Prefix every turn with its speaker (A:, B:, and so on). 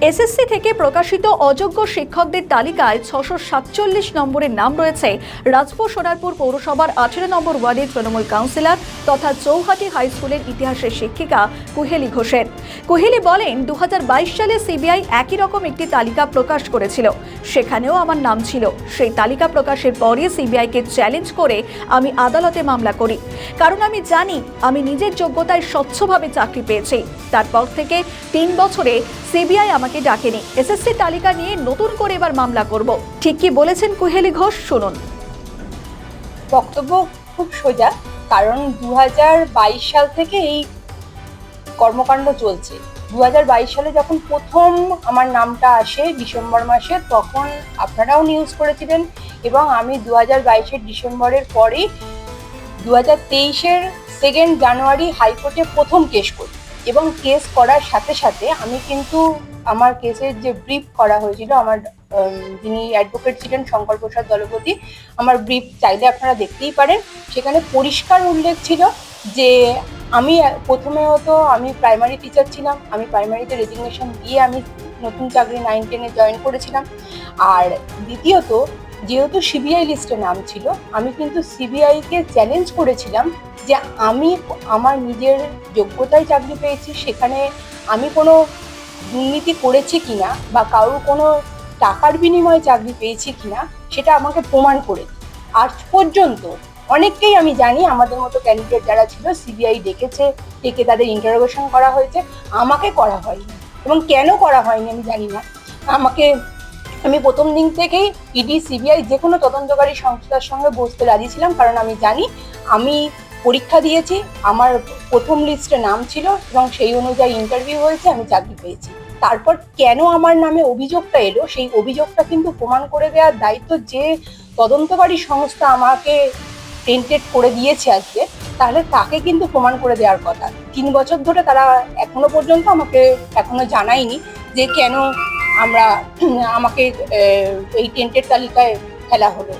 A: SSC থেকে প্রকাশিত অযোগ্য শিক্ষকদের তালিকায় ছশো সাতচল্লিশ নম্বরের নাম রয়েছে রাজপুর সোনারপুর পৌরসভার আঠেরো নম্বর ওয়ার্ডের তৃণমূল কাউন্সিলর তথা চৌহাটি হাই স্কুলের ইতিহাসের শিক্ষিকা কুহেলি ঘোষের। কুহেলি বলেন দু হাজার বাইশ সালে সিবিআই একই রকম একটি তালিকা প্রকাশ করেছিল। সেখানেও আমার নাম ছিল। সেই তালিকা প্রকাশের পরে সিবিআইকে চ্যালেঞ্জ করে আমি আদালতে মামলা করি। কারণ আমি জানি, আমি নিজের যোগ্যতায় স্বচ্ছভাবে চাকরি পেয়েছি। তারপর থেকে তিন বছরে সিবিআই আমাকে ডাকেনি। এসএসসি তালিকা নিয়ে নতুন করে এবার মামলা করব। ঠিক কি বলেছেন কুহেলি ঘোষ, শুনুন।
B: বক্তব্য খুব সোজা, কারণ দু হাজার বাইশ সাল থেকে এই কর্মকাণ্ড চলছে। দু হাজার বাইশ সালে যখন প্রথম আমার নামটা আসে ডিসেম্বর মাসে, তখন আপনারাও নিউজ করেছিলেন এবং আমি দু হাজার বাইশের ডিসেম্বরের পরেই দু হাজার তেইশের সেকেন্ড জানুয়ারি হাইকোর্টে প্রথম কেস করি। এবং কেস করার সাথে সাথে আমি কিন্তু আমার কেসের যে ব্রিফ করা হয়েছিল, আমার যিনি অ্যাডভোকেট ছিলেন শঙ্কর প্রসাদ দলপতি, আমার ব্রিফ চাইলে আপনারা দেখতেই পারেন। সেখানে পরিষ্কার উল্লেখ ছিল যে আমি, প্রথমে হতো আমি প্রাইমারি টিচার ছিলাম, আমি প্রাইমারিতে রেজিগনেশন দিয়ে আমি নতুন চাকরি নাইন টেনে জয়েন করেছিলাম। আর দ্বিতীয়ত যেহেতু সিবিআই লিস্টে নাম ছিল, আমি কিন্তু সিবিআইকে চ্যালেঞ্জ করেছিলাম যে আমি আমার নিজের যোগ্যতায় চাকরি পেয়েছি, সেখানে আমি কোনো দুর্নীতি করেছি কিনা বা কারোর কোনো টাকার বিনিময়ে চাকরি পেয়েছি কিনা, সেটা আমাকে প্রমাণ করে। আজ পর্যন্ত অনেককেই আমি জানি, আমাদের মতো ক্যান্ডিডেট যারা ছিল সিবিআই ডেকেছে, ডেকে তাদের ইন্টারোগেশন করা হয়েছে, আমাকে করা হয়নি এবং কেন করা হয়নি আমি জানি না আমাকে আমি প্রথম দিন থেকেই ইডি সিবিআই যে কোনো তদন্তকারী সংস্থার সঙ্গে বসতে রাজি ছিলাম, কারণ আমি জানি আমি পরীক্ষা দিয়েছি, আমার প্রথম লিস্টে নাম ছিল এবং সেই অনুযায়ী ইন্টারভিউ হয়েছে, আমি চাকরি পেয়েছি। তারপর কেন আমার নামে অভিযোগটা এলো, সেই অভিযোগটা কিন্তু প্রমাণ করে দেওয়ার দায়িত্ব যে তদন্তকারী সংস্থা আমাকে টেন্টেড করে দিয়েছে আজকে, তাহলে তাকে কিন্তু প্রমাণ করে দেওয়ার কথা। তিন বছর ধরে তারা এখনও পর্যন্ত আমাকে এখনও জানায়নি যে কেন আমরা আমাকে এই টেন্টের তালিকায় ফেলা হলো।